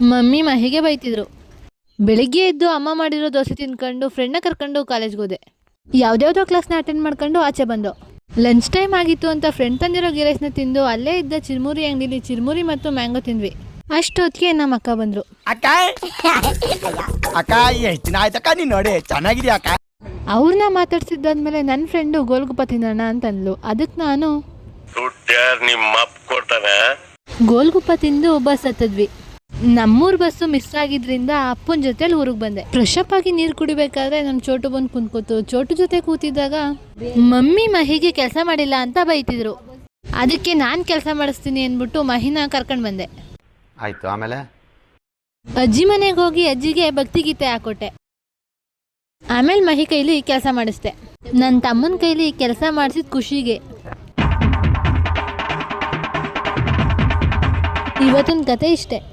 Mummy ಮಹಿಗೆ ಬೈತಿದ್ರು. ಬೆಳಿಗ್ಗೆ ಎದ್ದು ಅಮ್ಮ ಮಾಡಿರೋ ದೋಸೆ ತಿನ್ಕೊಂಡು ಫ್ರೆಂಡ್ನ ಕರ್ಕೊಂಡು ಕಾಲೇಜ್ಗೆ ಹೋದೆ. ಕ್ಲಾಸ್ ಕ್ಲಾಸ್ನ ಅಟೆಂಡ್ ಮಾಡ್ಕೊಂಡು ಆಚೆ ಬಂದು. ಲಂಚ್ ಟೈಮ್ ಆಗಿತ್ತು ಅಂತ ಫ್ರೆಂಡ್ ತಂದಿರೋ ಗೀ ರೈಸ್ನ ತಿಂದು ಅಲ್ಲೇ ಇದ್ದ ಚಿರ್ಮುರಿ ಅಂಗಡಿಲಿ ಚಿರ್ಮುರಿ ಮತ್ತು ಮ್ಯಾಂಗೋ ತಿಂದ್ವಿ. ಅಷ್ಟೊತ್ತಿಗೆ ನಮ್ಮ ಅಕ್ಕ ಬಂದ್ರು. ಅಕ್ಕ! ಅಕ್ಕ ಎಷ್ಟು ದಿನ ಆಯ್ತಕ್ಕ ನೀನ್ ನೋಡಿ ಚೆನ್ನಾಗಿದ್ಯಾ ಅಕ್ಕ? ಅವ್ರನ್ನ ಮಾತಾಡ್ಸಿದ್ದಾದ್ಮೇಲೆ ನನ್ನ ಫ್ರೆಂಡು ಗೋಲ್ಗುಪ್ಪ ತಿನ್ನೋಣ ಅಂತಂದ್ಲು. ಅದಕ್ಕೆ ನಾನು ನಿಮ್ಮ ಕೊಡ್ತಾನೆ? ಗೋಲ್ಗುಪ್ಪ ತಿಂದು ಬಸ್ ಹತ್ತದ್ವಿ ನಮ್ಮೂರ್ ಬಸ್ಸು ಮಿಸ್ ಆಗಿದ್ರಿಂದ ಅಪ್ಪನ ಜೊತೆಲಿ ಊರಿಗೆ ಬಂದೆ. ಫ್ರೆಶ್ ಅಪ್ ಆಗಿ ನೀರು ಕುಡಿಬೇಕಾದ್ರೆ ನಮ್ಮ ಚೋಟು ಬಂದು ಕುಂತ್ಕೋತು. ಚೋಟು ಜೊತೆ ಕೂತಿದ್ದಾಗ ಮಮ್ಮಿ ಮಹಿಗೆ ಕೆಲಸ ಮಾಡಿಲ್ಲ ಅಂತ ಬೈತಿದ್ರು. ಅದಕ್ಕೆ ನಾನು ಕೆಲಸ ಮಾಡಿಸ್ತೀನಿ ಅಂದ್ಬಿಟ್ಟು ಮಹಿನ ಕರ್ಕೊಂಡು ಬಂದೆ. ಆಯ್ತು ಆಮೇಲೆ? ಅಜ್ಜಿ ಮನೆಗೆ ಹೋಗಿ ಅಜ್ಜಿಗೆ ಭಕ್ತಿ ಗೀತೆ ಹಾಕೊಟ್ಟೆ. ಆಮೇಲೆ ಮಹಿ ಕೈಲಿ ಕೆಲಸ ಮಾಡಿಸ್ದೆ. ನನ್ನ ತಮ್ಮನ ಕೈಲಿ ಕೆಲಸ ಮಾಡಿಸಿದ ಖುಷಿಗೆ. ಇವತ್ತಿನ ಕತೆ ಇಷ್ಟೆ.